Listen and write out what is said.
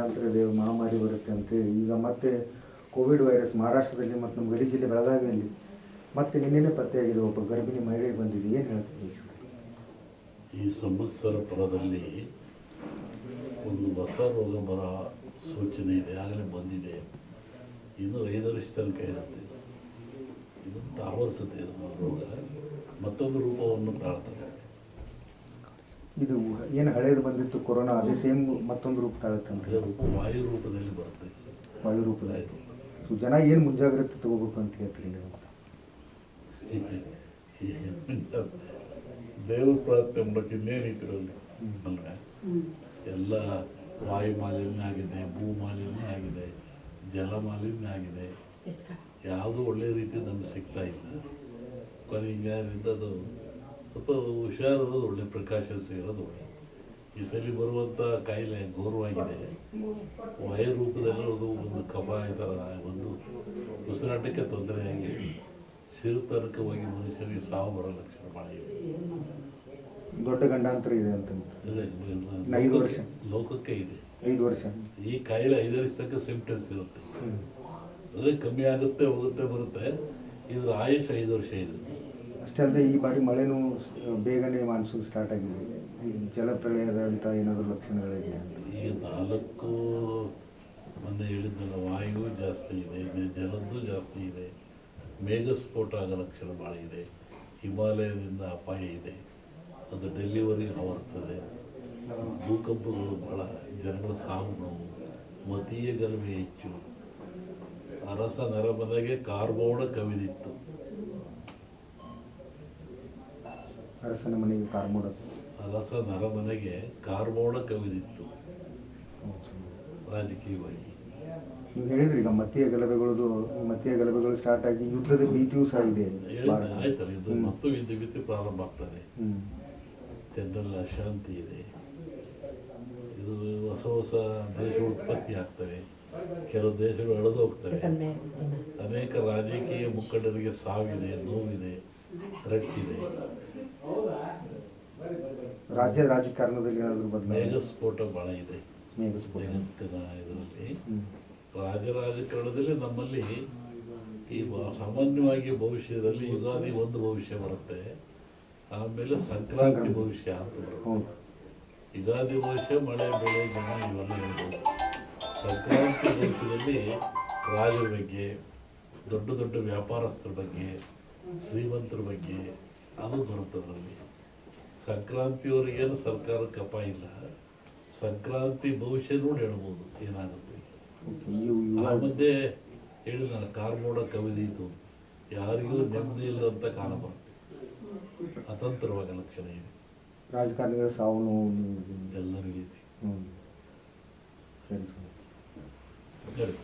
ಗಂಡಾಂತರ ಇದೆ ಮಹಾಮಾರಿ ಬರುತ್ತೆ ಅಂತೇಳಿ ಈಗ ಮತ್ತೆ ಕೋವಿಡ್ ವೈರಸ್ ಮಹಾರಾಷ್ಟ್ರದಲ್ಲಿ ಮತ್ತು ನಮ್ಮ ಗಡಿ ಜಿಲ್ಲೆ ಬೆಳಗಾವಿಯಲ್ಲಿ ಮತ್ತೆ ನಿನ್ನೆನೇ ಪತ್ತೆಯಾಗಿದೆ ಒಬ್ಬ ಗರ್ಭಿಣಿ ಮಹಿಳೆಗೆ ಬಂದಿದೆ. ಏನು ಹೇಳ್ತೀವಿ ಈ ಸಂವತ್ಸರ ಪರದಲ್ಲಿ ಒಂದು ಹೊಸ ರೋಗ ಬರ ಸೂಚನೆ ಇದೆ. ಆಗಲೇ ಬಂದಿದೆ. ಇನ್ನೂ ಐದು ವರ್ಷ ತನಕ ಇರುತ್ತೆ. ಇದು ತಾವರಿಸುತ್ತೆ ರೋಗ. ಮತ್ತೊಂದು ರೂಪವನ್ನು ತಾಳ್ತದೆ ಇದು ಏನು ಹಳೇದು ಬಂದಿತ್ತು ಕೊರೋನಾ ಅದೇ ಸೇಮ್ ಮತ್ತೊಂದು ರೂಪ ರೂಪ ವಾಯು ರೂಪದಲ್ಲಿ ಬರುತ್ತೆ ಸರ್ ವಾಯು ರೂಪದಲ್ಲಿ ಸೊ ಜನ ಏನು ಮುಂಜಾಗ್ರತೆ ತಗೋಬೇಕು ಅಂತ ಹೇಳ್ತೀರಿ ನೀವು ದೇವ್ರ ಪ್ರಾರ್ಥನೆ ಮಾಡೋಕೆ ಅಲ್ಲಿ ಅಲ್ವೇ ಎಲ್ಲ ವಾಯು ಮಾಲಿನ್ಯ ಆಗಿದೆ ಭೂ ಮಾಲಿನ್ಯ ಆಗಿದೆ ಜಲ ಮಾಲಿನ್ಯ ಆಗಿದೆ. ಯಾವುದೂ ಒಳ್ಳೆ ರೀತಿ ನಮ್ಗೆ ಸಿಗ್ತಾ ಇಲ್ಲ. ಕೊನೆಗೆ ಅದು ಸ್ವಲ್ಪ ಹುಷಾರಿರೋದು ಒಳ್ಳೆ ಪ್ರಿಕಾಷನ್ಸ್ ಇರೋದು. ಒಳ್ಳೆ ಈ ಸಲ ಬರುವಂಥ ಕಾಯಿಲೆ ಘೋರವಾಗಿದೆ. ವಾಯು ರೂಪದಲ್ಲಿರೋದು ಒಂದು ಕಬಾಯ ಈ ಥರ ಒಂದು ಉಸಿರಾಟಕ್ಕೆ ತೊಂದರೆಯಾಗಿ ಸಿರುತನಕವಾಗಿ ಮನುಷ್ಯರಿಗೆ ಸಾವು ಬರೋ ಲಕ್ಷಣ ಭಾಳ ಇದೆ. ದೊಡ್ಡ ಗಂಡಾಂತರ ಇದೆ ಅಂತ ಐದು ವರ್ಷ. ಲೋಕಕ್ಕೆ ಇದೆ. ಐದು ವರ್ಷ. ಈ ಕಾಯಿಲೆ ಐದು ವರ್ಷ ತನಕ ಸಿಂಪ್ಟಮ್ಸ್ ಇರುತ್ತೆ. ಅಂದರೆ ಕಮ್ಮಿ ಆಗುತ್ತೆ ಹೋಗುತ್ತೆ ಬರುತ್ತೆ. ಇದ್ರ ಆಯುಷ್ ಐದು ವರ್ಷ ಇದೆ. ಅಷ್ಟೇ ಅಲ್ಲದೆ ಈ ಬಾರಿ ಮಳೆನೂ ಬೇಗನೆ ಮಾನ್ಸೂನ್ ಸ್ಟಾರ್ಟ್ ಆಗಿದೆ. ಈ ಏನಾದರೂ ಲಕ್ಷಣಗಳಿದೆ ಅಂತ ಈ ನಾಲ್ಕು ಮೊನ್ನೆ ಹೇಳಿದ್ದಲ್ಲ ವಾಯು ಜಾಸ್ತಿ ಇದೆ ಇದೆ ಜಲದ್ದು ಜಾಸ್ತಿ ಇದೆ. ಮೇಘಸ್ಫೋಟ ಆಗೋ ಲಕ್ಷಣ ಭಾಳ ಇದೆ. ಹಿಮಾಲಯದಿಂದ ಅಪಾಯ ಇದೆ. ಅದು ಡೆಲಿವರಿ ಆವರಿಸ್ತದೆ. ಭೂಕಂಪಗಳು ಭಾಳ, ಜನಗಳ ಸಾವು ನೋವು, ಮತೀಯ ಗಲಭೆ ಹೆಚ್ಚು. ಅರಸ ನರಮನೆಗೆ ಕಾರ್ಬೋಡ ಕವಿದಿತ್ತು. ಅರಸನ ಮನೆಗೆ ಕಾರ್ಮೋಡ ಅರಮನೆಗೆ ಕಾರ್ ಮೋಡ ಕವಿದಿತ್ತು ರಾಜಕೀಯವಾಗಿ. ನೀವು ಹೇಳಿದ್ರಿ ಈಗ ಮತೀಯ ಗಲಭೆಗಳದು ಮತೀಯ ಗಲಭೆಗಳು ಸ್ಟಾರ್ಟ್ ಆಗಿ ಯುದ್ಧದ ಭೀತಿಯೂ ಸಹ ಇದೆ. ಆಯ್ತಲ್ಲ ಇದು ಮತ್ತು ಯುದ್ಧ ಭೀತಿ ಪ್ರಾರಂಭ ಆಗ್ತದೆ. ಜನರಲ್ಲಿ ಅಶಾಂತಿ ಇದೆ. ಇದು ಹೊಸ ಹೊಸ ದೇಶಗಳು ಉತ್ಪತ್ತಿ ಆಗ್ತವೆ. ಕೆಲವು ದೇಶಗಳು ಅಳೆದು ಹೋಗ್ತವೆ. ಅನೇಕ ರಾಜಕೀಯ ಮುಖಂಡರಿಗೆ ಸಾವಿದೆ ನೋವಿದೆ ರಟ್ಟಿದೆ. ರಾಜ್ಯ ರಾಜಕಾರಣದಲ್ಲಿ ಏನಾದರೂ ಬದಲಾವಣೆ? ಮೇಘಸ್ಫೋಟ ಬಹಳ ಇದೆ. ಮೇಘಸ್ಫೋಟ. ಜಗತ್ತಿನ ಇದರಲ್ಲಿ. ರಾಜ್ಯ ರಾಜ ರಾಜಕಾರಣದಲ್ಲಿ ನಮ್ಮಲ್ಲಿ ಈ ಸಾಮಾನ್ಯವಾಗಿ ಭವಿಷ್ಯದಲ್ಲಿ ಯುಗಾದಿ ಒಂದು ಭವಿಷ್ಯ ಬರುತ್ತೆ. ಆಮೇಲೆ ಸಂಕ್ರಾಂತಿ ಭವಿಷ್ಯ ಅಂತ ಬರುತ್ತೆ. ಯುಗಾದಿ ಭವಿಷ್ಯ ಮಳೆ ಬೆಳೆ ಜನ ಇವೆಲ್ಲ ಹೇಳ್ಬೋದು ಸಂಕ್ರಾಂತಿ ಭವಿಷ್ಯದಲ್ಲಿ ರಾಜರ ಬಗ್ಗೆ ದೊಡ್ಡ ದೊಡ್ಡ ವ್ಯಾಪಾರಸ್ಥರ ಬಗ್ಗೆ ಶ್ರೀಮಂತರ ಬಗ್ಗೆ ಅದು ಬರುತ್ತೆ ಅದರಲ್ಲಿ. ಸಂಕ್ರಾಂತಿಯವರಿಗೇನು ಸರ್ಕಾರ ಕಪ ಇಲ್ಲ. ಸಂಕ್ರಾಂತಿ ಭವಿಷ್ಯ ನೋಡಿ ಹೇಳ್ಬೋದು ಏನಾಗುತ್ತೆ. ಆ ಮಧ್ಯೆ ಹೇಳಿದ ಕಾರ್ಮೋಡ ಕವಿದೀತು ಯಾರಿಗೂ ನೆಮ್ಮದಿ ಇಲ್ಲದಂಥ ಕಾಲ ಬರುತ್ತೆ. ಅತಂತ್ರವಾಗ ಲಕ್ಷಣ ಇದೆ ರಾಜಕಾರಣಿಗಳ ಸಾವು ನೋವು ಎಲ್ಲರಿಗೂ ಇದೆ ಹ್ಞೂ ಸರಿ ಸರಿ. ಹೇಳಿ